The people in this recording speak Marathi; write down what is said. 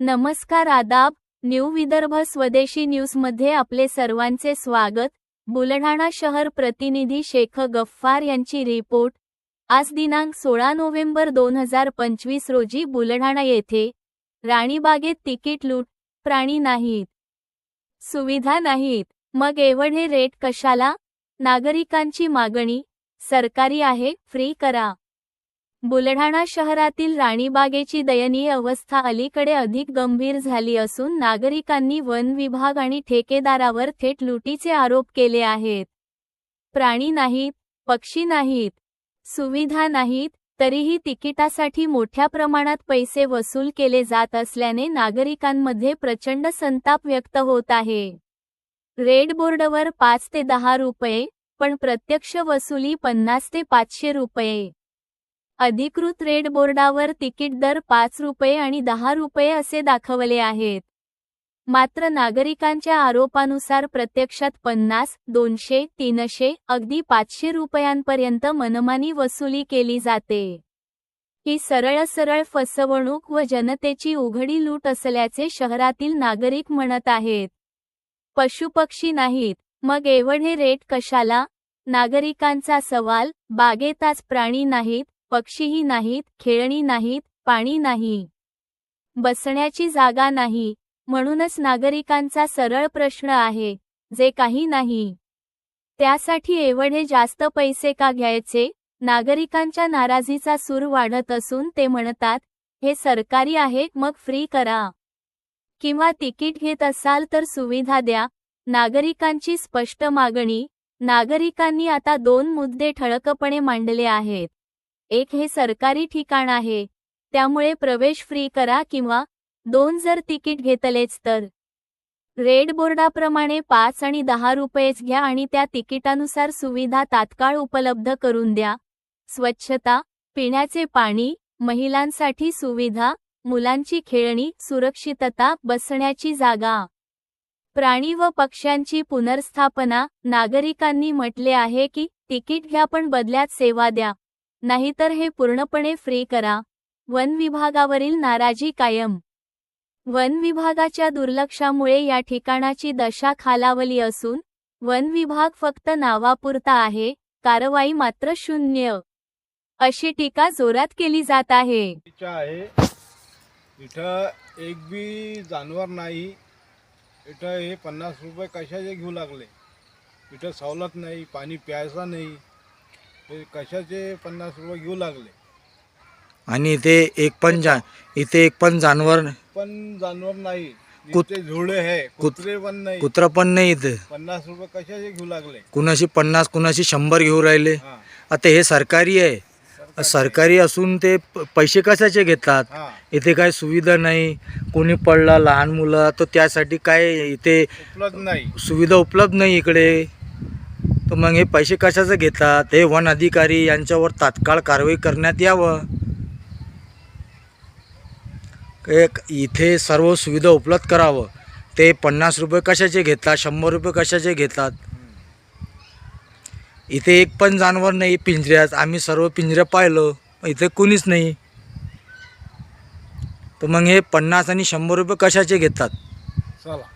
नमस्कार आदाब न्यू विदर्भ स्वदेशी न्यूजमध्ये आपले सर्वांचे स्वागत. बुलढाणा शहर प्रतिनिधी शेख गफ्फार यांची रिपोर्ट. आज दिनांक सोळा नोव्हेंबर दोन हजार पंचवीस रोजी बुलढाणा येथे राणीबागेत तिकीट लूट प्राणी नाहीत. सुविधा नाहीत. मग एवढे रेट कशाला? नागरिकांची मागणी. सरकारी आहे फ्री करा. बुलढाणा शहरातील राणीबागेची दयनीय अवस्था अलीकडे अधिक गंभीर झाली असून नागरिकांनी वन विभाग आणि ठेकेदारावर थेट लुटीचे आरोप केले आहेत. प्राणी नाहीत पक्षी नाहीत. सुविधा नाहीत तरीही तिकिटासाठी मोठ्या प्रमाणात पैसे वसूल केले जात असल्याने नागरिकांमध्ये प्रचंड संताप व्यक्त होत आहे. रेड बोर्डवर पाच ते दहा रुपये पण प्रत्यक्ष वसुली पन्नास ते पाचशे रुपये. अधिकृत रेड बोर्डावर तिकीट दर पाच रुपये आणि दहा रुपये असे दाखवले आहेत. मात्र नागरिकांच्या आरोपानुसार प्रत्यक्षात पन्नास दोनशे तीनशे अगदी पाचशे रुपयांपर्यंत मनमानी वसुली केली जाते. ही सरळ सरळ फसवणूक व जनतेची उघडी लूट असल्याचे शहरातील नागरिक म्हणत आहेत. पशुपक्षी नाहीत. मग एवढे रेट कशाला? नागरिकांचा सवाल बागेताच प्राणी नाहीत पक्षीही नाहीत खेळणी नाहीत पाणी नाही. बसण्याची जागा नाही. म्हणूनच नागरिकांचा सरळ प्रश्न आहे जे काही नाही. त्यासाठी एवढे जास्त पैसे का घ्यायचे? नागरिकांच्या नाराजीचा सूर वाढत असून ते म्हणतात हे सरकारी आहे मग फ्री करा. किंवा तिकीट घेत असाल तर सुविधा द्या. नागरिकांची स्पष्ट मागणी नागरिकांनी आता दोन मुद्दे ठळकपणे मांडले आहेत. एक हे सरकारी ठिकाण आहे त्यामुळे प्रवेश फ्री करा किंवा दोन जर तिकीट घेतलेच तर. रेड बोर्डाप्रमाणे पाच आणि दहा रुपयेच घ्या आणि त्या तिकिटानुसार सुविधा तात्काळ उपलब्ध करून द्या. स्वच्छता पिण्याचे पाणी महिलांसाठी सुविधा मुलांची खेळणी सुरक्षितता बसण्याची जागा. प्राणी व पक्ष्यांची पुनर्स्थापना नागरिकांनी म्हटले आहे की तिकीट घ्या पण बदल्यात सेवा द्या. नाहीतर हे पूर्णपणे फ्री करा. वन विभागावरील नाराजी कायम. वन विभागाच्या दुर्लक्षामुळे या ठिकाणाची दशा खालावली असून वन विभाग फक्त नावापुरता आहे कारवाई मात्र शून्य. अशी टीका जोरात केली जात आहे. आहे. इथं एक बी जानवर नाही. इथं हे पन्नास रुपये कशाचे घेऊ लागले? इथं सवलत नाही पाणी प्यायचा नाही. हे कशाचे पन्नास रुपये घेऊ लागले? आणि इथे एक पण जा इथे एक पण जानवर पण जानवर नाही. कुत- इथे झुळे आहे कुत- कुत्रे पण नाही. कुत्र पण नाही इथे. पन्नास रुपये कशाचे घेऊ लागले? कुणाशी पन्नास कुणाशी शंभर घेऊ राहिले. हा. आता हे सरकारी आहे. सरकारी असून ते प- पैसे कशाचे घेतात? हा. इथे काय सुविधा नाही. कोणी पडला लहान मुलं तर त्यासाठी काय इथे उपलब्ध नाही. सुविधा उपलब्ध नाही इकडे. तर मग हे पैसे कशाचं घेतात? हे वन अधिकारी यांच्यावर तात्काळ कारवाई करण्यात यावं. एक इथे सर्व सुविधा उपलब्ध करावं. ते पन्नास रुपये कशाचे घेतात शंभर रुपये कशाचे घेतात? इथे एक पण जानवर नाही पिंजऱ्यात. आम्ही सर्व पिंजऱ्या पाहिलं इथे कोणीच नाही. तर मग हे पन्नास आणि शंभर रुपये कशाचे घेतात? चला.